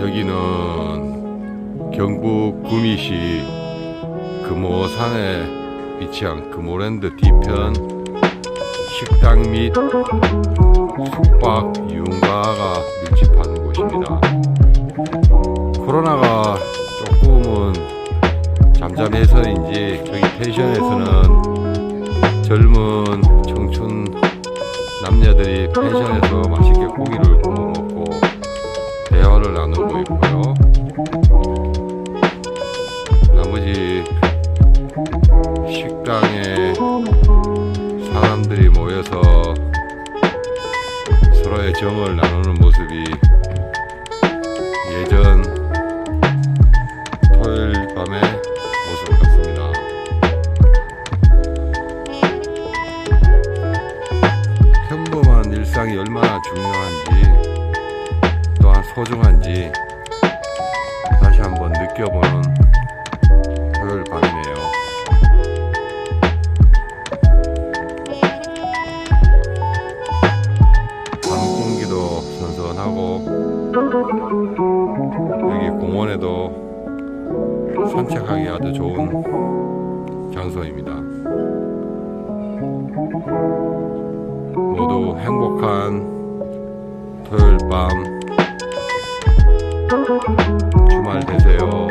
여기는 경북 구미시 금오산에 위치한 금오랜드 뒤편 식당 및 숙박 유흥가가 밀집한 곳입니다. 코로나가 조금은 잠잠해서인지 저희 펜션에서는 젊은 청춘 남녀들이 펜션에서 맛있게 고기를 대화를 나누고 있고요. 나머지 식당에 사람들이 모여서 서로의 정을 나누는 모습이 예전 토요일 밤의 모습 같습니다. 평범한 일상이 얼마나 중요한지 또한 소중한지 다시 한번 느껴보는 토요일 밤이네요. 밤 공기도 선선하고 여기 공원에도 산책하기 아주 좋은 장소입니다. 모두 행복한 토요일 밤 주말 되세요.